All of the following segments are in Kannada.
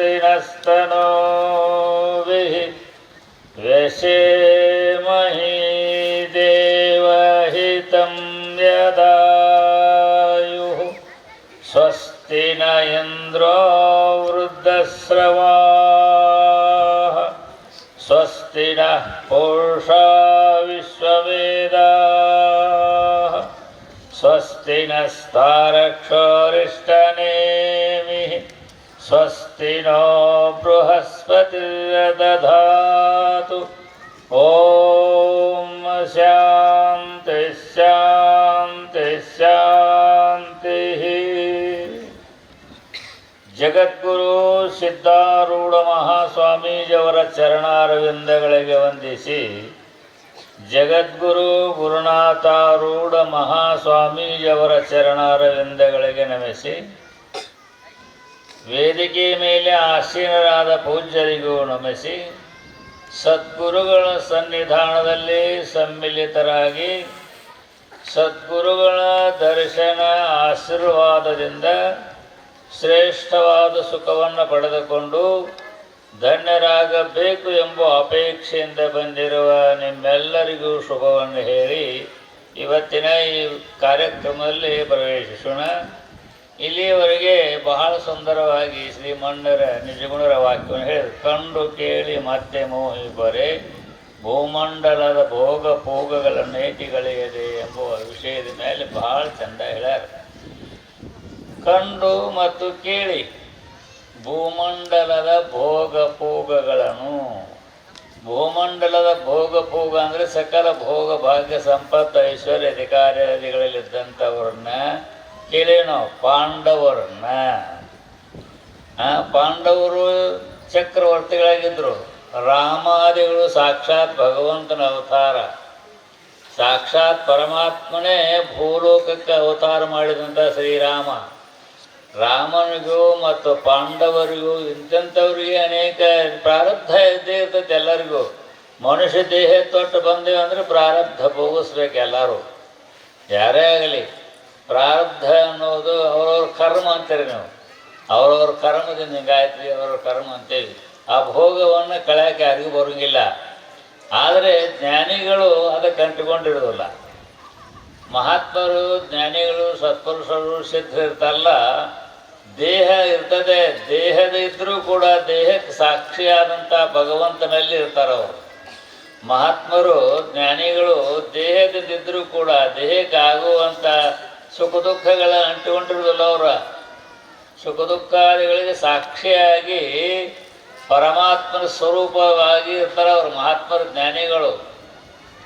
स्वस्ति नस्तनोभिः व्यशेमहि देवहितं यदायुः स्वस्ति न इन्द्रो वृद्धस्रवाः स्वस्ति नः पूषा विश्ववेदाः स्वस्ति नस्तारक्षोरिष्टनेमिः स्वस्ति नो बृहस्पतिर्दधातु ॐ शान्ति शान्ति शान्तिः ಜಗದ್ಗುರು ಸಿದ್ಧಾರೂಢ ಮಹಾಸ್ವಾಮೀಜಿಯವರ ಚರಣಾರವಿಂದಗಳಿಗೆ ವಂದಿಸಿ ಜಗದ್ಗುರು ಗುರುನಾಥಾರೂಢ ಮಹಾಸ್ವಾಮೀಜಿಯವರ ಚರಣಾರವಿಂದಗಳಿಗೆ ನಮಿಸಿ ವೇದಿಕೆ ಮೇಲೆ ಆಸೀನರಾದ ಪೂಜ್ಯರಿಗೂ ನಮಿಸಿ ಸದ್ಗುರುಗಳ ಸನ್ನಿಧಾನದಲ್ಲಿ ಸಮ್ಮಿಲಿತರಾಗಿ ಸದ್ಗುರುಗಳ ದರ್ಶನ ಆಶೀರ್ವಾದದಿಂದ ಶ್ರೇಷ್ಠವಾದ ಸುಖವನ್ನು ಪಡೆದುಕೊಂಡು ಧನ್ಯರಾಗಬೇಕು ಎಂಬ ಅಪೇಕ್ಷೆಯಿಂದ ಬಂದಿರುವ ನಿಮ್ಮೆಲ್ಲರಿಗೂ ಶುಭವನ್ನು ಹೇಳಿ ಇವತ್ತಿನ ಈ ಕಾರ್ಯಕ್ರಮದಲ್ಲಿ ಪ್ರವೇಶಿಸೋಣ. ಇಲ್ಲಿಯವರೆಗೆ ಬಹಳ ಸುಂದರವಾಗಿ ಶ್ರೀಮಣ್ಣರ ನಿಜಗುಣರ ವಾಕ್ಯವನ್ನು ಹೇಳಿದರು. ಕಂಡು ಕೇಳಿ ಮತ್ತೆ ಮೋಹಿ ಬರೆ, ಭೂಮಂಡಲದ ಭೋಗ ಭೋಗಗಳ ನೇತಿಗಳಿದೆ ಎಂಬ ವಿಷಯದ ಮೇಲೆ ಬಹಳ ಚಂದ ಹೇಳ್ಯಾರ. ಕಂಡು ಮತ್ತು ಕೇಳಿ, ಭೂಮಂಡಲದ ಭೋಗ ಭೋಗಗಳನ್ನು ಭೂಮಂಡಲದ ಭೋಗ ಭೋಗ ಅಂದರೆ ಸಕಲ ಭೋಗ ಭಾಗ್ಯ ಸಂಪತ್ತು ಐಶ್ವರ್ಯ ಅಧಿಕಾರಿಗಳಿದ್ದಂಥವ್ರನ್ನ ಕೇಳಿ ನಾವು ಪಾಂಡವರನ್ನ ಪಾಂಡವರು ಚಕ್ರವರ್ತಿಗಳಾಗಿದ್ದರು ರಾಮಾದಿಗಳು ಸಾಕ್ಷಾತ್ ಭಗವಂತನ ಅವತಾರ. ಸಾಕ್ಷಾತ್ ಪರಮಾತ್ಮನೇ ಭೂಲೋಕಕ್ಕೆ ಅವತಾರ ಮಾಡಿದಂಥ ಶ್ರೀರಾಮ. ರಾಮನಿಗೂ ಮತ್ತು ಪಾಂಡವರಿಗೂ ಇಂಥವ್ರಿಗೆ ಅನೇಕ ಪ್ರಾರಬ್ಧ ಇದ್ದೇ ಇರ್ತೈತೆ ಎಲ್ಲರಿಗೂ. ಮನುಷ್ಯ ದೇಹ ತೊಟ್ಟು ಬಂದೇವೆ ಅಂದರೆ ಪ್ರಾರಬ್ಧ ಭೋಗಿಸ್ಬೇಕು ಎಲ್ಲರೂ. ಯಾರೇ ಆಗಲಿ. ಪ್ರಾರಬ್ಧ ಅನ್ನೋದು ಅವ್ರವ್ರ ಕರ್ಮ ಅಂತೀರಿ ನಾವು. ಅವ್ರವ್ರ ಕರ್ಮದಿಂದ ಹಿಂಗಾಯ್ತು ಅವ್ರವ್ರ ಕರ್ಮ ಅಂತೇಳಿ. ಆ ಭೋಗವನ್ನು ಕಳೆಯೋಕೆ ಯಾರಿಗೂ ಬರೋಂಗಿಲ್ಲ. ಆದರೆ ಜ್ಞಾನಿಗಳು ಅದಕ್ಕೆ ಅಂಟಿಕೊಂಡಿರೋದಿಲ್ಲ ಮಹಾತ್ಮರು, ಜ್ಞಾನಿಗಳು, ಸತ್ಪುರುಷರು ಸಿದ್ಧ ಇರ್ತಾರಲ್ಲ ದೇಹ ಇರ್ತದೆ. ದೇಹದ ಇದ್ದರೂ ಕೂಡ ದೇಹಕ್ಕೆ ಸಾಕ್ಷಿಯಾದಂಥ ಭಗವಂತನಲ್ಲಿ ಇರ್ತಾರೆ ಅವರು. ಮಹಾತ್ಮರು, ಜ್ಞಾನಿಗಳು ದೇಹದಿಂದಿದ್ದರೂ ಕೂಡ ದೇಹಕ್ಕೆ ಆಗುವಂಥ ಸುಖ ದುಃಖಗಳ ಅಂಟಿಕೊಂಡಿರುವುದಿಲ್ಲ ಅವರ? ಸುಖ ದುಃಖಾದಿಗಳಿಗೆ ಸಾಕ್ಷಿಯಾಗಿ ಪರಮಾತ್ಮನ ಸ್ವರೂಪವಾಗಿ ಇರ್ತಾರೆ ಅವರು ಮಹಾತ್ಮರ ಜ್ಞಾನಿಗಳು.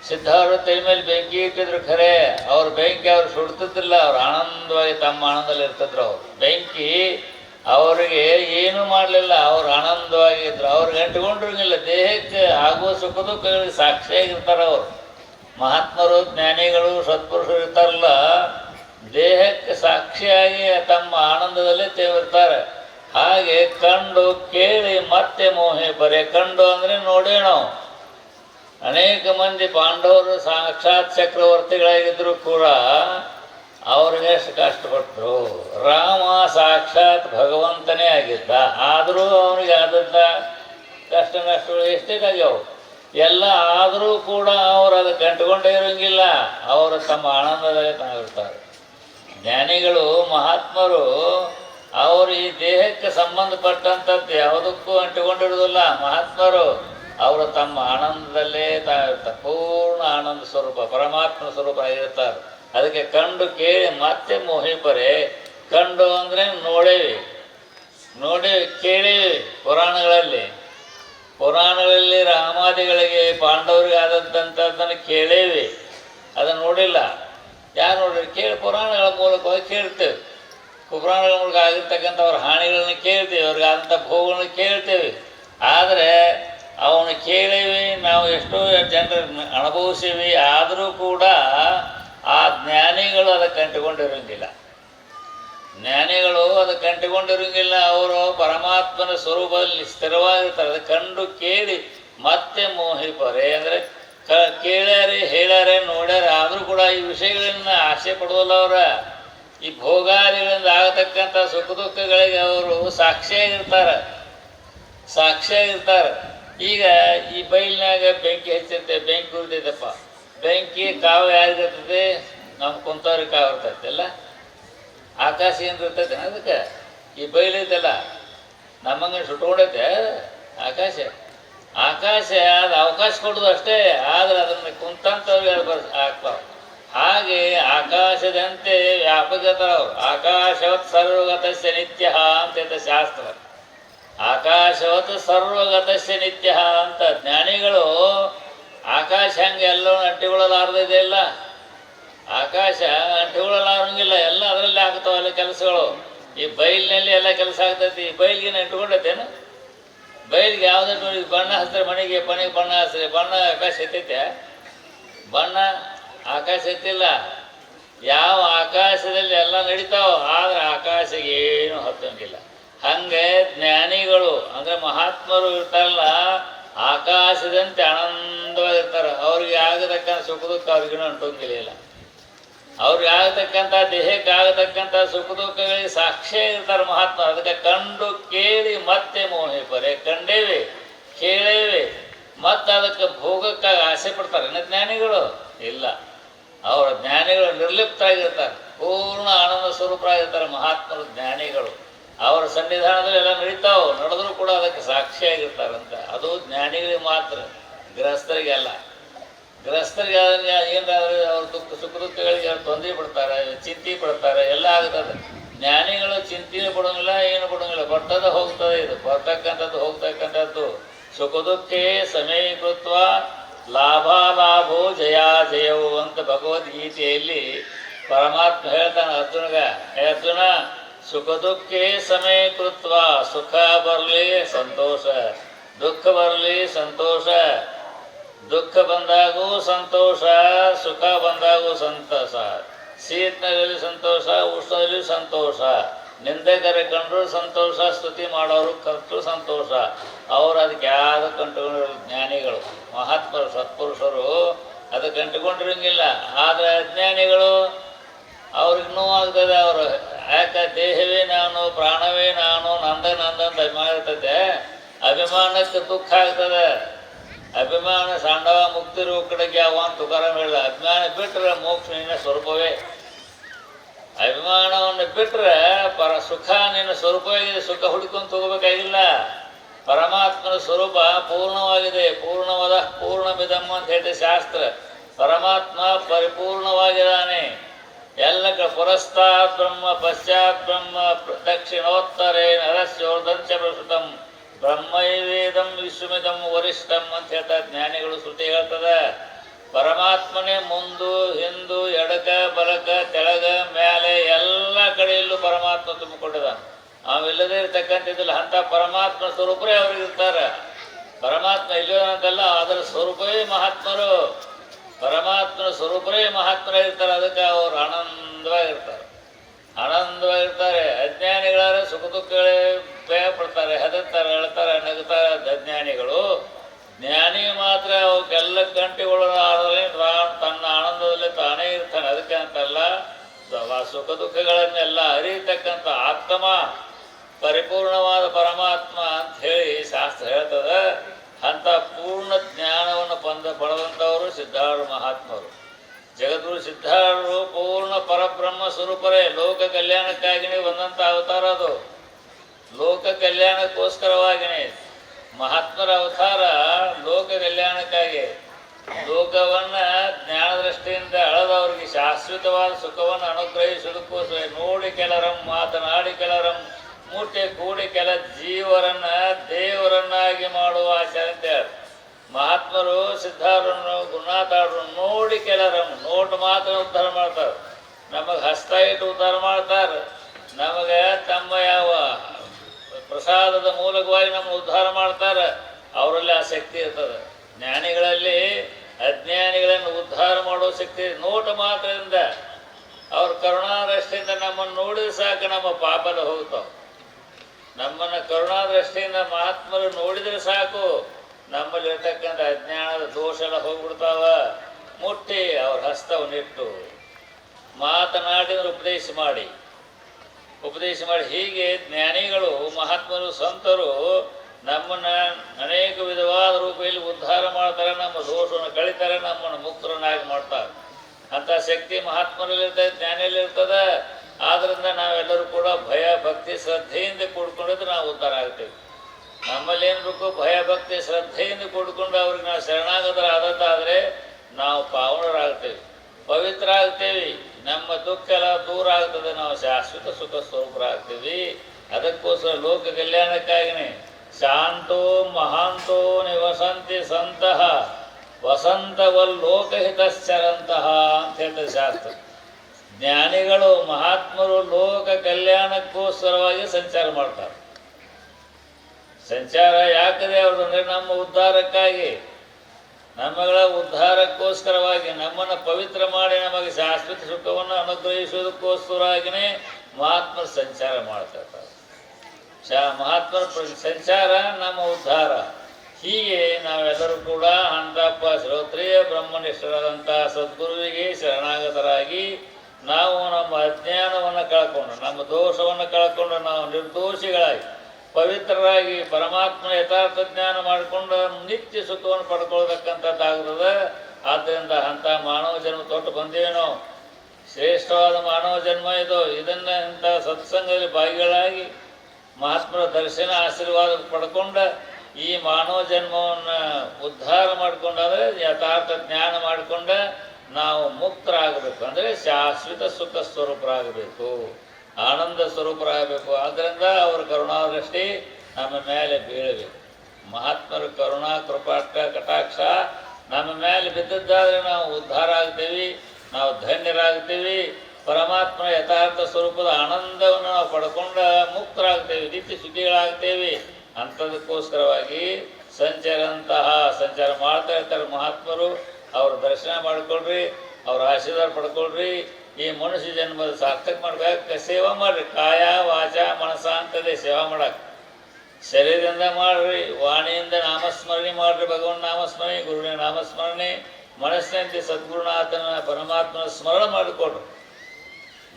ಸಿದ್ಧಾರು ತೈ ಮೇಲೆ ಬೆಂಕಿ ಇಟ್ಟಿದ್ರು ಖರೆ, ಅವ್ರ ಬೆಂಕಿ ಅವ್ರು ಸುಡ್ತಿದ್ದಿಲ್ಲ, ಅವ್ರು ಆನಂದವಾಗಿ ತಮ್ಮ ಆನಂದದಲ್ಲಿ ಇರ್ತಿದ್ರು ಅವರು. ಬೆಂಕಿ ಅವರಿಗೆ ಏನು ಮಾಡಲಿಲ್ಲ, ಅವ್ರು ಆನಂದವಾಗಿದ್ರು ಅವ್ರಿಗೆ ಅಂಟಿಕೊಂಡಿರಂಗಿಲ್ಲ ದೇಹಕ್ಕೆ ಆಗುವ ಸುಖ ದುಃಖಗಳಿಗೆ ಸಾಕ್ಷಿಯಾಗಿರ್ತಾರೆ ಅವರು. ಮಹಾತ್ಮರು, ಜ್ಞಾನಿಗಳು, ಸತ್ಪುರುಷರು ಇರ್ತಾರಲ್ಲ ದೇಹಕ್ಕೆ ಸಾಕ್ಷಿಯಾಗಿ ತಮ್ಮ ಆನಂದದಲ್ಲಿ ತೇವಿರ್ತಾರೆ. ಹಾಗೆ ಕಂಡು ಕೇಳಿ ಮತ್ತೆ ಮೋಹೆ ಬರೆ. ಕಂಡು ಅಂದರೆ ನೋಡೇ ನಾವು. ಅನೇಕ ಮಂದಿ ಪಾಂಡವರು ಸಾಕ್ಷಾತ್ ಚಕ್ರವರ್ತಿಗಳಾಗಿದ್ದರೂ ಕೂಡ ಅವ್ರಿಗೆ ಎಷ್ಟು ಕಷ್ಟಪಟ್ಟರು ರಾಮ ಸಾಕ್ಷಾತ್ ಭಗವಂತನೇ ಆಗಿದ್ದ. ಆದರೂ ಅವನಿಗೆ ಆದಂಥ ಕಷ್ಟ ನಷ್ಟಗಳು ಎಷ್ಟೇಕಾಗ್ಯಾವು ಎಲ್ಲ ಆದರೂ ಕೂಡ ಅವರು ಅದಕ್ಕೆ ಅಂಟ್ಕೊಂಡೇ ಇರೋಂಗಿಲ್ಲ. ಅವರು ತಮ್ಮ ಆನಂದದಲ್ಲಿ ತಾವಿರ್ತಾರೆ ಜ್ಞಾನಿಗಳು, ಮಹಾತ್ಮರು ಅವರು ಈ ದೇಹಕ್ಕೆ ಸಂಬಂಧಪಟ್ಟಂಥದ್ದು ಯಾವುದಕ್ಕೂ ಅಂಟಿಕೊಂಡಿರುವುದಿಲ್ಲ. ಮಹಾತ್ಮರು ಅವರು ತಮ್ಮ ಆನಂದದಲ್ಲೇ ತಾ ಪೂರ್ಣ ಆನಂದ ಸ್ವರೂಪ ಪರಮಾತ್ಮ ಸ್ವರೂಪ ಆಗಿರ್ತಾರೆ ಅದಕ್ಕೆ ಕಂಡು ಕೇಳಿ ಮತ್ತೆ ಮೋಹಿಪರೆ, ಕಂಡು ಅಂದರೆ ನೋಡೇವಿ. ನೋಡಿ ಕೇಳೇವಿ ಪುರಾಣಗಳಲ್ಲಿ. ಪುರಾಣಗಳಲ್ಲಿ ರಾಮಾದಿಗಳಿಗೆ ಪಾಂಡವರಿಗೆ ಆದಂಥದ್ದನ್ನು ಕೇಳೇವಿ. ಅದನ್ನು ನೋಡಿಲ್ಲ. ಯಾರು ನೋಡ್ರಿ? ಕೇಳಿ ಪುರಾಣಗಳ ಮೂಲಕವಾಗಿ ಕೇಳ್ತೇವೆ. ಪುರಾಣಗಳ ಮೂಲಕ ಆಗಿರ್ತಕ್ಕಂಥ ಅವ್ರ ಹಾನಿಗಳನ್ನ ಕೇಳ್ತೇವೆ, ಅವ್ರಿಗೆ ಆದಂಥ ಭೋಗಗಳನ್ನ ಕೇಳ್ತೇವೆ. ಆದರೆ ಅವನು ಕೇಳೀವಿ, ನಾವು ಎಷ್ಟೋ ಜನರನ್ನ ಅನುಭವಿಸೀವಿ, ಆದರೂ ಕೂಡ ಆ ಜ್ಞಾನಿಗಳು ಅದಕ್ಕೆ ಅಂಟಿಕೊಂಡಿರೋಂಗಿಲ್ಲ ಜ್ಞಾನಿಗಳು ಅದಕ್ಕೆ ಅಂಟಿಕೊಂಡಿರೋಂಗಿಲ್ಲ ಅವರು ಪರಮಾತ್ಮನ ಸ್ವರೂಪದಲ್ಲಿ ಸ್ಥಿರವಾಗಿರ್ತಾರೆ. ಅದು ಕಂಡು ಕೇಳಿ ಮತ್ತೆ ಮೋಹಿಪರೆ ಅಂದರೆ ಕೇಳ್ಯಾರೆ ಹೇಳ್ಯಾರೆ ನೋಡ್ಯಾರೆ, ಆದರೂ ಕೂಡ ಈ ವಿಷಯಗಳನ್ನ ಆಸೆ ಪಡುವಲ್ಲ ಅವರ. ಈ ಭೋಗಾದಿಗಳಿಂದ ಆಗತಕ್ಕಂಥ ಸುಖ ದುಃಖಗಳಿಗೆ ಅವರು ಸಾಕ್ಷಿಯಾಗಿರ್ತಾರೆ. ಸಾಕ್ಷಿಯಾಗಿರ್ತಾರೆ. ಈಗ ಈ ಬೈಲ್ನಾಗ ಬೆಂಕಿ ಹಚ್ಚಿರ್ತೇವೆ ಬೆಂಕಿ ಉರಿತೈತಪ್ಪ. ಬೆಂಕಿ ಕಾವು ಯಾರಿಗಿರ್ತದೆ ನಮ್ಮ ಕುಂತವ್ರಿಗೆ ಕಾವು ಇರ್ತೈತೆ ಅಲ್ಲ? ಆಕಾಶ ಏನು ಇರ್ತೈತೆ ಅದಕ್ಕೆ? ಈ ಬೈಲ್ ಐತಲ್ಲ, ನಮ್ಮಂಗೆ ಸುಟ್ಕೊಂಡೈತೆ ಆಕಾಶ. ಆಕಾಶ ಅದು ಅವಕಾಶ ಕೊಡೋದು ಅಷ್ಟೇ, ಆದ್ರೆ ಅದನ್ನು ಕುಂತಂತ ಆಗ್ತಾವ ಹಾಗೆ ಆಕಾಶದಂತೆ ವ್ಯಾಪಕತರ ಅವರು ಆಕಾಶವತ್ ಸರ್ವಗತಸ್ಯ ನಿತ್ಯ ಅಂತ ಶಾಸ್ತ್ರ. ಆಕಾಶವತ್ ಸರ್ವಗತಸ್ಯ ನಿತ್ಯ ಅಂತ ಜ್ಞಾನಿಗಳು ಆಕಾಶ ಹಂಗೆ ಎಲ್ಲೋ ಅಂಟಿಕೊಳ್ಳಲಾರ್ದಿದೆ ಇಲ್ಲ. ಆಕಾಶ ಅಂಟಿಕೊಳ್ಳಲಾರಂಗಿಲ್ಲ, ಎಲ್ಲ ಅದರಲ್ಲಿ ಆಗ್ತಾವಲ್ಲ ಕೆಲಸಗಳು. ಈ ಬೈಲಿನಲ್ಲಿ ಎಲ್ಲ ಕೆಲಸ ಆಗ್ತೈತಿ. ಈ ಬೈಲ್ಗಿನ ಅಂಟಿಕೊಂಡೈತೇನು? ಬೈಲ್ಗೆ ಯಾವುದೇ ಬಣ್ಣ ಹಚ್ತಾರೆ, ಮನೆಗೆ ಮನೆಗೆ ಬಣ್ಣ ಹಚ್ತಾರೆ. ಬಣ್ಣ ಆಕಾಶ ಎತ್ತೈತೆ. ಬಣ್ಣ ಆಕಾಶ ಎತ್ತಿಲ್ಲ. ಯಾವ ಆಕಾಶದಲ್ಲಿ ಎಲ್ಲ ನಡೀತಾವ, ಆದ್ರೆ ಆಕಾಶಕ್ಕೆ ಏನು ಹತ್ತಂಗಿಲ್ಲ. ಹಂಗೆ ಜ್ಞಾನಿಗಳು, ಅಂದ್ರೆ ಮಹಾತ್ಮರು ಇರ್ತಾರಲ್ಲ, ಆಕಾಶದಂತೆ ಆನಂದವಾಗಿರ್ತಾರೆ. ಅವ್ರಿಗೆ ಆಗತಕ್ಕಂಥ ಸುಖ ದುಃಖ ಅವ್ರಿಗೇನು ಅಂಟೋಂಗಿಲ್ಲ ಅವ್ರಿಗೆ ಆಗತಕ್ಕಂಥ ದೇಹಕ್ಕೆ ಆಗತಕ್ಕಂಥ ಸುಖ ದುಃಖಗಳಿಗೆ ಸಾಕ್ಷಿ ಇರ್ತಾರೆ ಮಹಾತ್ಮ. ಅದಕ್ಕೆ ಕಂಡು ಕೇಳಿ ಮತ್ತೆ ಮೋಹಿಪರೆ ಕಂಡೇವೆ, ಕೇಳೇವೆ, ಮತ್ತೆ ಅದಕ್ಕೆ ಭೋಗಕ್ಕಾಗಿ ಆಸೆ ಪಡ್ತಾರೆ. ಜ್ಞಾನಿಗಳು ಇಲ್ಲ. ಅವರ ಜ್ಞಾನಿಗಳು ನಿರ್ಲಿಪ್ತರಾಗಿರ್ತಾರೆ. ಪೂರ್ಣ ಆನಂದ ಸ್ವರೂಪರಾಗಿರ್ತಾರೆ ಮಹಾತ್ಮರು, ಜ್ಞಾನಿಗಳು. ಅವರ ಸನ್ನಿಧಾನದಲ್ಲಿ ಎಲ್ಲ ನಡೀತಾವು. ನಡೆದ್ರೂ ಕೂಡ ಅದಕ್ಕೆ ಸಾಕ್ಷಿಯಾಗಿರ್ತಾರಂತ. ಅದು ಜ್ಞಾನಿಗಳಿಗೆ ಮಾತ್ರ, ಗೃಹಸ್ಥರಿಗೆಲ್ಲ. ಗೃಹಸ್ಥರಿಗೆ ಏನಾದ್ರೆ ಅವ್ರ ದುಃಖ ಸುಖ ದುಃಖಗಳಿಗೆ ತೊಂದರೆ ಪಡ್ತಾರೆ, ಚಿಂತೆ ಪಡ್ತಾರೆ, ಎಲ್ಲ ಆಗ್ತದೆ ಜ್ಞಾನಿಗಳು ಚಿಂತೆ ಕೊಡೋಂಗಿಲ್ಲ ಏನು ಕೊಡೋಂಗಿಲ್ಲ ಬರ್ತದ ಹೋಗ್ತದೆ ಇದು. ಬರ್ತಕ್ಕಂಥದ್ದು ಹೋಗ್ತಕ್ಕಂಥದ್ದು. ಸುಖ ದುಃಖೇ ಸಮೀಕೃತ್ವ ಲಾಭಾಲಾಭೋ ಜಯಾ ಜಯವು ಅಂತ ಭಗವದ್ಗೀತೆಯಲ್ಲಿ ಪರಮಾತ್ಮ ಹೇಳ್ತಾನೆ ಅರ್ಜುನಗ. ಅರ್ಜುನ, ಸುಖ ದುಃಖೇ ಸಮೀಕೃತ್ವ. ಸುಖ ಬರಲಿ ಸಂತೋಷ. ದುಃಖ ಬರಲಿ ಸಂತೋಷ. ದುಃಖ ಬಂದಾಗೂ ಸಂತೋಷ, ಸುಖ ಬಂದಾಗೂ ಸಂತೋಷ ಶೀತದಲ್ಲಿ ಸಂತೋಷ, ಉಷ್ಣದಲ್ಲಿ ಸಂತೋಷ. ನಿಂದೆ ಕಂಡ್ರು ಸಂತೋಷ, ಸ್ತುತಿ ಮಾಡೋರು ಕರ್ತೃ ಸಂತೋಷ. ಅವರು ಅದಕ್ಕೆ ಯಾವುದು ಕಂಡುಕೊಂಡಿರೋ ಜ್ಞಾನಿಗಳು. ಮಹಾತ್ಮರು, ಸತ್ಪುರುಷರು ಅದಕ್ಕೆ ಕಂಡುಕೊಂಡಿರಂಗಿಲ್ಲ. ಆದರೆ ಅಜ್ಞಾನಿಗಳು ಅವ್ರಿಗೆ ನೋವಾಗ್ತದೆ ಅವರು. ಯಾಕೆ ದೇಹವೇ ನಾನು, ಪ್ರಾಣವೇ ನಾನು, ನಂದ ನಂದಂತ ಅಭಿಮಾನ ಇರ್ತದೆ. ಅಭಿಮಾನಕ್ಕೆ ದುಃಖ ಆಗ್ತದೆ. ಅಭಿಮಾನ ಸಾಂಡವ ಮುಕ್ತಿರು ಕಡೆಗೆ ಯಾವ ಅಂತ ತುಕಾರಾಮ್ ಹೇಳಿದ. ಅಭಿಮಾನ ಬಿಟ್ಟರೆ ಮೋಕ್ಷ ನಿನ್ನ ಸ್ವರೂಪವೇ. ಅಭಿಮಾನವನ್ನು ಬಿಟ್ಟರೆ ಪರ ಸುಖ ನಿನ್ನ ಸ್ವರೂಪವಾಗಿದೆ ಸುಖ ಹುಡುಕೊಂಡು ತಗೋಬೇಕಾಗಿಲ್ಲ. ಪರಮಾತ್ಮನ ಸ್ವರೂಪ ಪೂರ್ಣವಾಗಿದೆ. ಪೂರ್ಣವಾದ ಪೂರ್ಣಮಿದಮ್ಮ ಅಂತ ಹೇಳಿದೆ ಶಾಸ್ತ್ರ. ಪರಮಾತ್ಮ ಪರಿಪೂರ್ಣವಾಗಿದ್ದಾನೆ. ಎಲ್ಲ ಪುರಸ್ತಾತ್ ಬ್ರಹ್ಮ ಪಶ್ಚಾತ್ ಬ್ರಹ್ಮ ದಕ್ಷಿಣೋತ್ತರೇ ನರಸ್ಯೋರ್ಧಂಚ ಪ್ರಸುತಂ. ಬ್ರಹ್ಮೈವೇದಂ ವಿಶ್ವಮಿದಂ ವರಿಷ್ಠಂ ಅಂತ ಹೇಳ್ತಾರೆ ಜ್ಞಾನಿಗಳು ಶ್ರುತಿ ಹೇಳ್ತದ. ಪರಮಾತ್ಮನೇ ಮುಂದು, ಹಿಂದು, ಎಡಕ, ಬಲಕ ತೆಳಗ ಮೇಲೆ ಎಲ್ಲ ಕಡೆಯಲ್ಲೂ ಪರಮಾತ್ಮ ತುಂಬಿಕೊಂಡಿದ್ದಾನೆ. ಅವಿಲ್ಲದೆ ಇರ್ತಕ್ಕಂಥದ್ದಿಲ್ಲ ಅಂತ ಪರಮಾತ್ಮ ಸ್ವರೂಪರೇ ಅವ್ರಿಗೆ ಇರ್ತಾರೆ. ಪರಮಾತ್ಮ ಇಲ್ಲದಂತಲ್ಲ ಅದರ ಸ್ವರೂಪವೇ ಮಹಾತ್ಮರು. ಪರಮಾತ್ಮನ ಸ್ವರೂಪರೇ ಮಹಾತ್ಮರೇ ಇರ್ತಾರೆ, ಅದಕ್ಕೆ ಅವರು ಆನಂದವಾಗಿರ್ತಾರೆ. ಆನಂದವಾಗಿರ್ತಾರೆ. ಅಜ್ಞಾನಿಗಳಾದ್ರೆ ಸುಖ ದುಃಖಗಳೇ ಭಯ ಪಡ್ತಾರೆ, ಹೆದರ್ತಾರೆ ಹೇಳ್ತಾರೆ ನಗುತ್ತಾರೆ ಅಜ್ಞಾನಿಗಳು ಜ್ಞಾನಿ ಮಾತ್ರ ಅವಕ್ಕೆಲ್ಲ ಗಂಟೆಗಳು ತನ್ನ ಆನಂದದಲ್ಲಿ ತಾನೇ ಇರ್ತಾನೆ. ಅದಕ್ಕೆ ಅಂತಲ್ಲ ಸುಖ ದುಃಖಗಳನ್ನೆಲ್ಲ ಅರಿಯತಕ್ಕಂಥ ಆತ್ಮ, ಪರಿಪೂರ್ಣವಾದ ಪರಮಾತ್ಮ ಅಂತ ಹೇಳಿ ಶಾಸ್ತ್ರ ಹೇಳ್ತದ. ಅಂಥ ಪೂರ್ಣ ಜ್ಞಾನವನ್ನು ಪಂದ ಪಡೆದಂಥವರು ಸಿದ್ಧಾರೂಢ ಮಹಾತ್ಮರು. ಜಗದ್ಗುರು ಸಿದ್ಧಾರರು ಪೂರ್ಣ ಪರಬ್ರಹ್ಮ ಸ್ವರೂಪರೇ. ಲೋಕ ಕಲ್ಯಾಣಕ್ಕಾಗಿನೇ ಬಂದಂಥ ಅವತಾರ ಅದು. ಲೋಕ ಕಲ್ಯಾಣಕ್ಕೋಸ್ಕರವಾಗಿನೇ. ಮಹಾತ್ಮರ ಅವತಾರ ಲೋಕ ಕಲ್ಯಾಣಕ್ಕಾಗಿ. ಲೋಕವನ್ನ ಜ್ಞಾನ ದೃಷ್ಟಿಯಿಂದ ಅಳದವರಿಗೆ ಶಾಶ್ವತವಾದ ಸುಖವನ್ನು ಅನುಗ್ರಹಿಸುವುದಕ್ಕೋಸ್ಕರ ನೋಡಿ ಕೆಲರಂ, ಮಾತನಾಡಿ ಕೆಲರಂ ಮೂಟೆ ಕೂಡಿ ಕೆಲ ಜೀವರನ್ನ ದೇವರನ್ನಾಗಿ ಮಾಡುವ ಆಚಾರ ಅಂತ ಮಹಾತ್ಮರು ಸಿದ್ಧಾರನ್ನು ಗುರುನಾಥಾಡರು ನೋಡಿ ಕೆಲರಂ, ನೋಟ್ ಮಾತ್ರ ಉದ್ಧಾರ ಮಾಡ್ತಾರೆ. ನಮಗೆ ಹಸ್ತ ಇಟ್ಟು ಉದ್ಧಾರ ಮಾಡ್ತಾರೆ. ನಮಗೆ ತಮ್ಮ ಯಾವ ಪ್ರಸಾದದ ಮೂಲಕವಾಗಿ ನಮ್ಮ ಉದ್ಧಾರ ಮಾಡ್ತಾರೆ. ಅವರಲ್ಲಿ ಆ ಶಕ್ತಿ ಇರ್ತದೆ. ಜ್ಞಾನಿಗಳಲ್ಲಿ ಅಜ್ಞಾನಿಗಳನ್ನು ಉದ್ಧಾರ ಮಾಡೋ ಶಕ್ತಿ ನೋಟ ಮಾತ್ರದಿಂದ ಅವ್ರ ಕರುಣಾದೃಷ್ಟಿಯಿಂದ ನಮ್ಮನ್ನು ನೋಡಿದ್ರೆ ಸಾಕು, ನಮ್ಮ ಪಾಪದ ಹೋಗ್ತಾವ. ನಮ್ಮನ್ನು ಕರುಣಾದೃಷ್ಟಿಯಿಂದ ಮಹಾತ್ಮರು ನೋಡಿದರೆ ಸಾಕು. ನಮ್ಮಲ್ಲಿರ್ತಕ್ಕಂಥ ಅಜ್ಞಾನದ ದೋಷ ಎಲ್ಲ ಹೋಗ್ಬಿಡ್ತಾವ. ಮುಟ್ಟಿ ಅವ್ರ ಹಸ್ತವನ್ನಿಟ್ಟು ಮಾತನಾಡಿದ್ರೆ ಉಪದೇಶ ಮಾಡಿ. ಉಪದೇಶ ಮಾಡಿ ಹೀಗೆ ಜ್ಞಾನಿಗಳು, ಮಹಾತ್ಮರು, ಸಂತರು ನಮ್ಮನ್ನ ಅನೇಕ ವಿಧವಾದ ರೂಪದಲ್ಲಿ ಉದ್ಧಾರ ಮಾಡ್ತಾರೆ, ನಮ್ಮ ದೋಷವನ್ನು ಕಳಿತಾರೆ, ನಮ್ಮನ್ನು ಮುಕ್ತರನ್ನಾಗಿ ಮಾಡ್ತಾರೆ. ಅಂತ ಶಕ್ತಿ ಮಹಾತ್ಮರಲ್ಲಿರ್ತದೆ, ಜ್ಞಾನಿಯಲ್ಲಿರ್ತದೆ. ಆದ್ರಿಂದ ನಾವೆಲ್ಲರೂ ಕೂಡ ಭಯ, ಭಕ್ತಿ, ಶ್ರದ್ಧೆಯಿಂದ ಕೂಡ್ಕೊಂಡಿದ್ರೆ ನಾವು ಉದ್ಧಾರ ಆಗ್ತೇವೆ. ನಮ್ಮಲ್ಲಿ ಏನು ಬೇಕು, ಭಯ, ಭಕ್ತಿ, ಶ್ರದ್ಧೆಯಿಂದ ಕೂಡ್ಕೊಂಡು ಅವ್ರಿಗೆ ನಾವು ಶರಣಾಗತರ ಆದದ್ದಾದರೆ ನಾವು ಪಾವನರಾಗ್ತೇವೆ ಪವಿತ್ರ ಆಗ್ತೇವೆ ನಮ್ಮ ದುಃಖ ಎಲ್ಲ ದೂರ ಆಗ್ತದೆ. ನಾವು ಶಾಶ್ವತ ಸುಖ ಸ್ವರೂಪರಾಗ್ತೀವಿ. ಅದಕ್ಕೋಸ್ಕರ ಲೋಕ ಕಲ್ಯಾಣಕ್ಕಾಗಿನೇ ಶಾಂತೋ ಮಹಾಂತೋ ನಿವಸಂತಿ ಸಂತಹ ವಸಂತವಲ್ಲೋಕಹಿತಶ್ಚರಂತಹ ಅಂತ ಹೇಳ್ತದೆ ಶಾಸ್ತ್ರ. ಜ್ಞಾನಿಗಳು, ಮಹಾತ್ಮರು ಲೋಕ ಕಲ್ಯಾಣಕ್ಕೋಸ್ಕರವಾಗಿ ಸಂಚಾರ ಮಾಡ್ತಾರೆ. ಸಂಚಾರ ಯಾಕದೆ ಅವ್ರದ್ದು ಅಂದರೆ ನಮ್ಮ ಉದ್ಧಾರಕ್ಕಾಗಿ ನಮ್ಮಗಳ ಉದ್ಧಾರಕ್ಕೋಸ್ಕರವಾಗಿ ನಮ್ಮನ್ನು ಪವಿತ್ರ ಮಾಡಿ ನಮಗೆ ಶಾಶ್ವತ ಸುಖವನ್ನು ಅನುಗ್ರಹಿಸುವುದಕ್ಕೋಸ್ಕರವಾಗಿಯೇ ಮಹಾತ್ಮರು ಸಂಚಾರ ಮಾಡ್ತಿರ್ತಾರೆ ಶಾ ಮಹಾತ್ಮರ ಸಂಚಾರ ನಮ್ಮ ಉದ್ಧಾರ. ಹೀಗೆ ನಾವೆಲ್ಲರೂ ಕೂಡ ಹಂತಪ್ಪ ಶ್ರೋತ್ರಿಯ ಬ್ರಹ್ಮನಿಷ್ಠರಾದಂಥ ಸದ್ಗುರುವಿಗೆ ಶರಣಾಗತರಾಗಿ ನಾವು ನಮ್ಮ ಅಜ್ಞಾನವನ್ನು ಕಳ್ಕೊಂಡು, ನಮ್ಮ ದೋಷವನ್ನು ಕಳ್ಕೊಂಡು ನಾವು ನಿರ್ದೋಷಿಗಳಾಗಿ ಪವಿತ್ರರಾಗಿ ಪರಮಾತ್ಮ ಯಥಾರ್ಥ ಜ್ಞಾನ ಮಾಡಿಕೊಂಡು ನಿತ್ಯ ಸುಖವನ್ನು ಪಡ್ಕೊಳ್ತಕ್ಕಂಥದ್ದಾಗ್ತದೆ. ಆದ್ದರಿಂದ ಅಂಥ ಮಾನವ ಜನ್ಮ ತೊಟ್ಟು ಬಂದೇನೋ? ಶ್ರೇಷ್ಠವಾದ ಮಾನವ ಜನ್ಮ ಇದು. ಇದನ್ನು ಇಂಥ ಸತ್ಸಂಗದಲ್ಲಿ ಭಾಗಿಗಳಾಗಿ ಮಹಾತ್ಮರ ದರ್ಶನ ಆಶೀರ್ವಾದ ಪಡ್ಕೊಂಡು ಈ ಮಾನವ ಜನ್ಮವನ್ನು ಉದ್ಧಾರ ಮಾಡಿಕೊಂಡಾದರೆ ಯಥಾರ್ಥ ಜ್ಞಾನ ಮಾಡಿಕೊಂಡ ನಾವು ಮುಕ್ತರಾಗಬೇಕು. ಅಂದರೆ ಶಾಶ್ವತ ಸುಖ ಸ್ವರೂಪರಾಗಬೇಕು. ಆನಂದ ಸ್ವರೂಪರಾಗಬೇಕು. ಆದ್ದರಿಂದ ಅವರ ಕರುಣಾದೃಷ್ಟಿ ನಮ್ಮ ಮೇಲೆ ಬೀಳಬೇಕು. ಮಹಾತ್ಮರ ಕರುಣಾ ಕೃಪಾಟ ಕಟಾಕ್ಷ ನಮ್ಮ ಮೇಲೆ ಬಿದ್ದದ್ದಾದರೆ ನಾವು ಉದ್ಧಾರ ಆಗ್ತೀವಿ, ನಾವು ಧನ್ಯರಾಗ್ತೀವಿ. ಪರಮಾತ್ಮ ಯಥಾರ್ಥ ಸ್ವರೂಪದ ಆನಂದವನ್ನು ನಾವು ಪಡ್ಕೊಂಡ ಮುಕ್ತರಾಗ್ತೇವೆ, ನಿತ್ಯ ಸುದ್ದಿಗಳಾಗ್ತೇವೆ. ಅಂಥದಕ್ಕೋಸ್ಕರವಾಗಿ ಸಂಚಾರಂತಹ, ಸಂಚಾರ ಮಾಡ್ತಾ ಇರ್ತಾರೆ ಮಹಾತ್ಮರು. ಅವ್ರ ದರ್ಶನ ಮಾಡಿಕೊಳ್ರಿ, ಅವರ ಆಶೀರ್ವಾದ ಪಡ್ಕೊಳ್ರಿ. ಈ ಮನುಷ್ಯ ಜನ್ಮದ ಸಾರ್ಥಕ ಮಾಡ್ಬೇಕು. ಸೇವಾ ಮಾಡ್ರಿ. ಕಾಯ, ವಾಚ ಮನಸ ಅಂತದೆ ಸೇವಾ ಮಾಡಕ್ಕೆ ಶರೀರದಿಂದ ಮಾಡ್ರಿ, ವಾಣಿಯಿಂದ ನಾಮಸ್ಮರಣೆ ಮಾಡ್ರಿ, ಭಗವನ್ ನಾಮಸ್ಮರಣೆ, ಗುರುವಿನ ನಾಮಸ್ಮರಣೆ, ಮನಸ್ಸಿನಂತೆ ಸದ್ಗುರುನಾಥನ ಪರಮಾತ್ಮನ ಸ್ಮರಣ ಮಾಡಿಕೊಡ್ರಿ.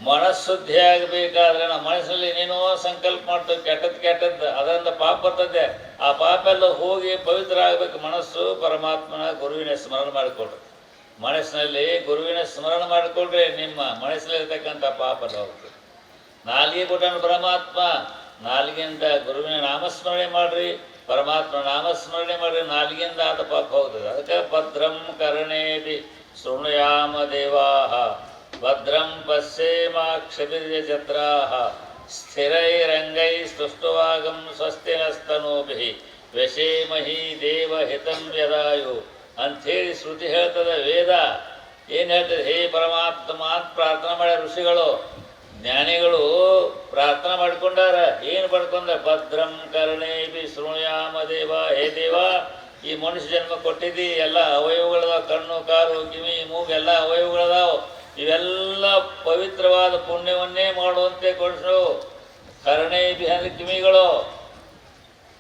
ಮನಸ್ಸುದ್ದಿ ಆಗಬೇಕಾದ್ರೆ ನಮ್ಮ ಮನಸ್ಸಲ್ಲಿ ಏನೇನೋ ಸಂಕಲ್ಪ ಮಾಡ್ತೇವೆ ಕೆಟ್ಟದ್ದು ಕೆಟ್ಟದ್ದು ಅದರಿಂದ ಪಾಪ ಬರ್ತದೆ. ಆ ಪಾಪ ಎಲ್ಲ ಹೋಗಿ ಪವಿತ್ರ ಆಗಬೇಕು ಮನಸ್ಸು, ಪರಮಾತ್ಮನ, ಗುರುವಿನ ಸ್ಮರಣ ಮಾಡಿಕೊಡ್ರಿ. ಮನಸ್ಸಿನಲ್ಲಿ ಗುರುವಿನ ಸ್ಮರಣ ಮಾಡಿಕೊಂಡ್ರೆ ನಿಮ್ಮ ಮನಸ್ಸಿನಲ್ಲಿರ್ತಕ್ಕಂಥ ಪಾಪ ಹೋಗ್ತದೆ ನಾಲಿಗೆ ಕೊಟ್ಟನು ಪರಮಾತ್ಮ, ನಾಲಿಗೆಯಿಂದ ಗುರುವಿನ ನಾಮಸ್ಮರಣೆ ಮಾಡ್ರಿ ಪರಮಾತ್ಮ ನಾಮಸ್ಮರಣೆ ಮಾಡ್ರಿ, ನಾಲಿಗೆಯಿಂದ ಆದ ಪಾಪ ಹೋಗ್ತದೆ ಅದಕ್ಕೆ ಭದ್ರಂ ಕರ್ಣೇದಿ ಶೃಣುಯಾಮ ದೇವಾಹ, ಭದ್ರಂ ಪಶ್ಯೇಮಾಕ್ಷಭಿರ್ಯಜತ್ರಾಹ ಸ್ಥಿರೈರಂಗೈ ಸೃಷ್ಟುವಾಗಂ ಸ್ವಸ್ತಿ ನಸ್ತನೂಭಿ ವ್ಯಶೇಮಹಿ ದೇವ ಹಿತಂ ಯದಾಯು ಅಂಥೇಳಿ ಶ್ರುತಿ ಹೇಳ್ತದೆ ವೇದ. ಏನು ಹೇಳ್ತದೆ? ಹೇ ಪರಮಾತ್ಮ ಅಂತ ಪ್ರಾರ್ಥನೆ ಮಾಡ್ಯಾರ ಋಷಿಗಳು. ಜ್ಞಾನಿಗಳು ಪ್ರಾರ್ಥನೆ ಮಾಡ್ಕೊಂಡಾರ. ಏನು ಪಡ್ಕೊಂಡ ಭದ್ರಂ ಕರ್ಣೇಭಿ ಶೃಣುಯಾಮ ದೇವ. ಹೇ ದೇವ, ಈ ಮನುಷ್ಯ ಜನ್ಮ ಕೊಟ್ಟಿದ್ದಿ. ಎಲ್ಲ ಅವಯವಗಳದಾವ. ಕಣ್ಣು ಕಾರು ಕಿವಿ, ಮೂಗು, ಎಲ್ಲ ಅವಯವಗಳದಾವ. ಇವೆಲ್ಲ ಪವಿತ್ರವಾದ ಪುಣ್ಯವನ್ನೇ ಮಾಡುವಂತೆ ಕೊಡಿಸು. ಕರ್ಣೇಭಿ ಅಂದ್ರೆ ಕಿವಿಗಳು.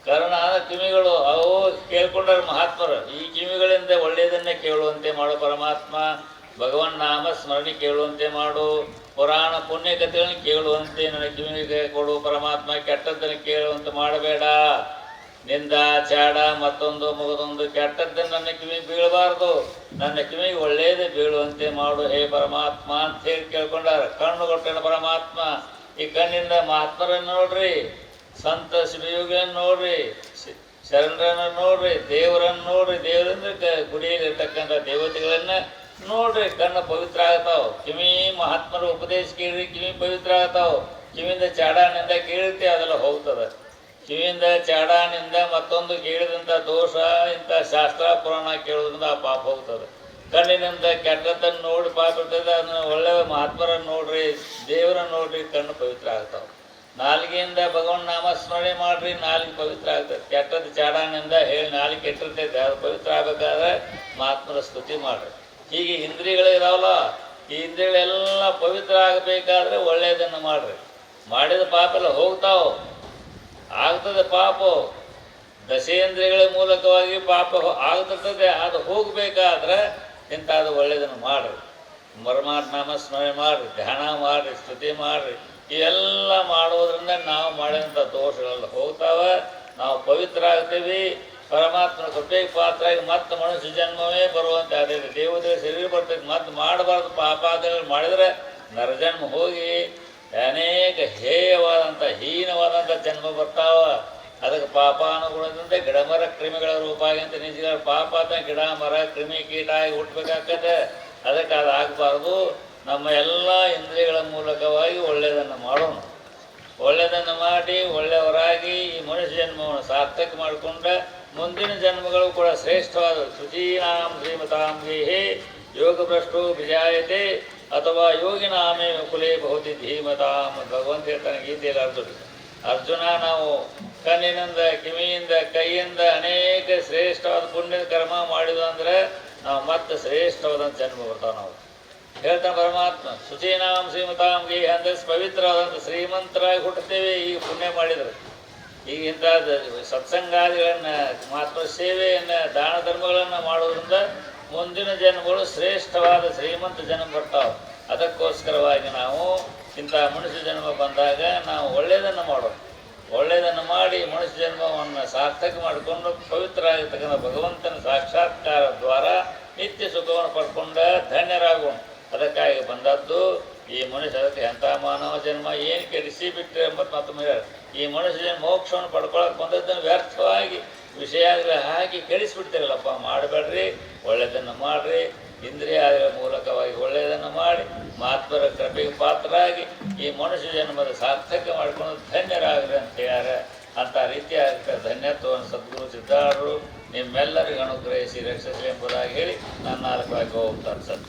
ಕರ್ಣ ಕಿವಿಗಳು ಅವು ಕೇಳ್ಕೊಂಡಾರ ಮಹಾತ್ಮರು. ಈ ಕಿವಿಗಳಿಂದ ಒಳ್ಳೆಯದನ್ನೇ ಕೇಳುವಂತೆ ಮಾಡು ಪರಮಾತ್ಮ. ಭಗವನ್ ನಾಮ ಸ್ಮರಣೆ ಕೇಳುವಂತೆ ಮಾಡು. ಪುರಾಣ ಪುಣ್ಯ ಕಥೆಗಳನ್ನು ಕೇಳುವಂತೆ ನನ್ನ ಕಿವಿಗೆ ಕೊಡು ಪರಮಾತ್ಮ. ಕೆಟ್ಟದ್ದನ್ನು ಕೇಳುವಂತೆ ಮಾಡಬೇಡ. ನಿಂದ, ಚಾಡ, ಮತ್ತೊಂದು, ಮಗದೊಂದು ಕೆಟ್ಟದ್ದನ್ನು ನನ್ನ ಕಿವಿಗೆ ಬೀಳಬಾರ್ದು. ನನ್ನ ಕಿವಿಗೆ ಒಳ್ಳೆಯದೇ ಬೀಳುವಂತೆ ಮಾಡು. ಹೇ ಪರಮಾತ್ಮ ಅಂತ ಹೇಳಿ ಕೇಳ್ಕೊಂಡಾರ. ಕಣ್ಣು ಕೊಟ್ಟೇನು ಪರಮಾತ್ಮ. ಈ ಕಣ್ಣಿಂದ ಮಹಾತ್ಮರನ್ನು ನೋಡ್ರಿ. ಸಂತ ಶಿವಯೋಗಿಯನ್ನು ನೋಡ್ರಿ ಶರಣರನ್ನ ನೋಡ್ರಿ, ದೇವರನ್ನು ನೋಡ್ರಿ, ದೇವರಂದ್ರೆ ಗುಡಿಯಲ್ಲಿರ್ತಕ್ಕಂಥ ದೇವತೆಗಳನ್ನ ನೋಡ್ರಿ, ಕಣ್ಣು ಪವಿತ್ರ ಆಗ್ತಾವ. ಕಿವಿ ಮಹಾತ್ಮರ ಉಪದೇಶ ಕೇಳ್ರಿ ಕಿವಿ ಪವಿತ್ರ ಆಗ್ತಾವ. ಕಿವಿಯಿಂದ ಚಾಡಾನಿಂದ ಕೇಳಿರ್ತಿ ಅದೆಲ್ಲ ಹೋಗ್ತದೆ. ಕಿವಿಯಿಂದ ಚಾಡಾನಿಂದ ಮತ್ತೊಂದು ಕೇಳಿದಂಥ ದೋಷ, ಇಂಥ ಶಾಸ್ತ್ರ ಪುರಾಣ ಕೇಳೋದ್ರಿಂದ ಆ ಪಾಪ ಹೋಗ್ತದೆ. ಕಣ್ಣಿನಿಂದ ಕೆಟ್ಟದ್ದನ್ನು ನೋಡಿ ಪಾಪ ಅದನ್ನ ಒಳ್ಳೆ ಮಹಾತ್ಮರನ್ನು ನೋಡ್ರಿ, ದೇವರನ್ನು ನೋಡ್ರಿ, ಕಣ್ಣು ಪವಿತ್ರ ಆಗ್ತಾವೆ. ನಾಲಿಗೆಯಿಂದ ಭಗವನ್ ನಾಮಸ್ಮರಣೆ ಮಾಡ್ರಿ, ನಾಲ್ಗೆ ಪವಿತ್ರ ಆಗ್ತದೆ. ಕೆಟ್ಟದ್ದು ಚಾಡಾನಿಂದ ಹೇಳಿ ನಾಲಿಗೆ ಕೆಟ್ಟಿರ್ತೈತೆ, ಅದು ಪವಿತ್ರ ಆಗ್ಬೇಕಾದ್ರೆ ಮಾತ್ಮರ ಸ್ತುತಿ ಮಾಡ್ರಿ. ಹೀಗೆ ಇಂದ್ರಿಯಗಳು ಇದಾವಲ್ಲ, ಈ ಇಂದ್ರಿಯಗಳೆಲ್ಲ ಪವಿತ್ರ ಆಗಬೇಕಾದ್ರೆ ಒಳ್ಳೆಯದನ್ನು ಮಾಡ್ರಿ. ಮಾಡಿದ ಪಾಪ ಎಲ್ಲ ಹೋಗ್ತಾವ. ಆಗ್ತದೆ ಪಾಪ. ದಶೇಂದ್ರಿಯಗಳ ಮೂಲಕವಾಗಿ ಪಾಪ ಆಗ್ತಿರ್ತದೆ ಅದು ಹೋಗಬೇಕಾದ್ರೆ ಇಂಥದ್ದು ಒಳ್ಳೆಯದನ್ನು ಮಾಡ್ರಿ. ನಾಮ ಸ್ಮರಣೆ ಮಾಡ್ರಿ, ಧ್ಯಾನ ಮಾಡ್ರಿ, ಸ್ತುತಿ ಮಾಡ್ರಿ. ಇವೆಲ್ಲ ಮಾಡೋದ್ರಿಂದ ನಾವು ಮಾಡಿದಂಥ ದೋಷಗಳೆಲ್ಲ ಹೋಗ್ತಾವ. ನಾವು ಪವಿತ್ರ ಆಗ್ತೀವಿ ಪರಮಾತ್ಮನ ಕೃಪೆಗೆ ಪಾತ್ರ ಆಗಿ ಮತ್ತೆ ಮನುಷ್ಯ ಜನ್ಮವೇ ಬರುವಂತೆ ಅದೇ ದೇವತೆ ಶರೀರ ಬರ್ತೈತೆ. ಮತ್ತೆ ಮಾಡಬಾರ್ದು ಪಾಪಾದಗಳು ಮಾಡಿದರೆ ನರಜನ್ಮ ಹೋಗಿ ಅನೇಕ ಹೇಯವಾದಂಥ ಹೀನವಾದಂಥ ಜನ್ಮ ಬರ್ತಾವ. ಅದಕ್ಕೆ ಪಾಪಾನುಗುಣದಿಂದ ಗಿಡ ಮರ ಕ್ರಿಮಿಗಳ ರೂಪ ಅಂತ ನಿಜಗಳ ಪಾಪ ಅಂತ ಗಿಡ ಮರ ಕ್ರಿಮಿ ಕೀಟ ಆಗಿ ಹುಟ್ಟಬೇಕಾಗತ್ತೆ ಅದಕ್ಕೆ ಅದು ಆಗಬಾರ್ದು ನಮ್ಮ ಎಲ್ಲ ಇಂದ್ರಿಯಗಳ ಮೂಲಕವಾಗಿ ಒಳ್ಳೆಯದನ್ನು ಮಾಡೋಣ. ಒಳ್ಳೆಯದನ್ನು ಮಾಡಿ ಒಳ್ಳೆಯವರಾಗಿ ಈ ಮನುಷ್ಯ ಜನ್ಮವನ್ನು ಸಾರ್ಥಕ ಮಾಡಿಕೊಂಡ ಮುಂದಿನ ಜನ್ಮಗಳು ಕೂಡ ಶ್ರೇಷ್ಠವಾದ ಶುಚೀನಾಂ ಶ್ರೀಮತಾಂಗೇಹೇ ಯೋಗ ಭ್ರಷ್ಟು ವಿಜಾಯತೆ ಅಥವಾ ಯೋಗಿನಾಮೇ ಕುಲೇ ಬಹುತಿ ಧೀಮತಾಂ ಭಗವಂತ ಹೇಳ್ತಾನೆ ಗೀತೆಯಲ್ಲಿ ಅರ್ಜುನ. ಅರ್ಜುನ ನಾವು ಕಣ್ಣಿನಿಂದ, ಕಿವಿಯಿಂದ, ಕೈಯಿಂದ ಅನೇಕ ಶ್ರೇಷ್ಠವಾದ ಪುಣ್ಯದ ಕರ್ಮ ಮಾಡಿದ ಅಂದ್ರೆ ನಾವು ಮತ್ತೆ ಶ್ರೇಷ್ಠವಾದಂಥ ಜನ್ಮ ಬರ್ತಾವೆ ನಾವು. ಹೇಳ್ತಾನೆ ಪರಮಾತ್ಮ ಶುಚೀನಾಂ ಶ್ರೀಮತಾಂ ಗೇ ಅಂದ್ರೆ ಪವಿತ್ರವಾದಂಥ ಶ್ರೀಮಂತರಾಗಿ ಹುಟ್ಟುತ್ತೇವೆ. ಈಗ ಪುಣ್ಯ ಮಾಡಿದ್ರೆ. ಈಗ ಇಂಥ ಸತ್ಸಂಗಾದಿಗಳನ್ನು ಮಹಾತ್ಮ ಸೇವೆಯನ್ನು, ದಾನ ಧರ್ಮಗಳನ್ನ ಮಾಡೋದ್ರಿಂದ ಮುಂದಿನ ಜನ್ಮಗಳು ಶ್ರೇಷ್ಠವಾದ ಶ್ರೀಮಂತ ಜನ್ಮ ಬರ್ತಾವೆ. ಅದಕ್ಕೋಸ್ಕರವಾಗಿ ನಾವು ಇಂಥ ಮನುಷ್ಯ ಜನ್ಮ ಬಂದಾಗ ನಾವು ಒಳ್ಳೆಯದನ್ನು ಮಾಡೋದು. ಒಳ್ಳೆಯದನ್ನು ಮಾಡಿ ಮನುಷ್ಯ ಜನ್ಮವನ್ನು ಸಾರ್ಥಕ ಮಾಡಿಕೊಂಡು ಪವಿತ್ರ ಆಗಿರ್ತಕ್ಕಂಥ ಭಗವಂತನ ಸಾಕ್ಷಾತ್ಕಾರ ದ್ವಾರ ನಿತ್ಯ ಸುಖವನ್ನು ಪಡ್ಕೊಂಡ ಧನ್ಯರಾಗೋಣ. ಅದಕ್ಕಾಗಿ ಬಂದದ್ದು, ಈ ಮನುಷ್ಯ ಅದಕ್ಕೆ ಎಂಥ ಮಾನವ ಜನ್ಮ ಏನು ಕೆಡಿಸಿ ಬಿಟ್ಟರೆ ಮತ್ತು ಹೇಳ್ಯಾರ. ಈ ಮನುಷ್ಯ ಜನ್ಮ ಮೋಕ್ಷವನ್ನು ಪಡ್ಕೊಳಕ್ಕೆ ಬಂದದ್ದನ್ನು ವ್ಯರ್ಥವಾಗಿ ವಿಷಯಗಳ ಹಾಕಿ ಕೆಡಿಸ್ಬಿಡ್ತೀರಲ್ಲಪ್ಪ, ಮಾಡಬೇಡ್ರಿ, ಒಳ್ಳೆಯದನ್ನು ಮಾಡಿರಿ ಇಂದ್ರಿಯಾದ ಮೂಲಕವಾಗಿ ಒಳ್ಳೆಯದನ್ನು ಮಾಡಿ, ಮಹಾತ್ಮರ ಕೃಪೆಗೆ ಪಾತ್ರರಾಗಿ ಈ ಮನುಷ್ಯ ಜನ್ಮದ ಸಾರ್ಥಕ ಮಾಡಿಕೊಂಡು ಧನ್ಯರಾಗ್ರಿ ಅಂತ ಹೇಳ್ಯಾರ ಅಂಥ ರೀತಿಯಾದ ಧನ್ಯತ್ವವನ್ನು ಸದ್ಗುರು ಸಿದ್ಧಾರರು ನಿಮ್ಮೆಲ್ಲರಿಗೂ ಅನುಗ್ರಹಿಸಿ, ರಕ್ಷಿಸಲಿ ಎಂಬುದಾಗಿ ಹೇಳಿ ನನ್ನ ನಾಲ್ಕು ಹೋಗ್ತಾರೆ ಸರ್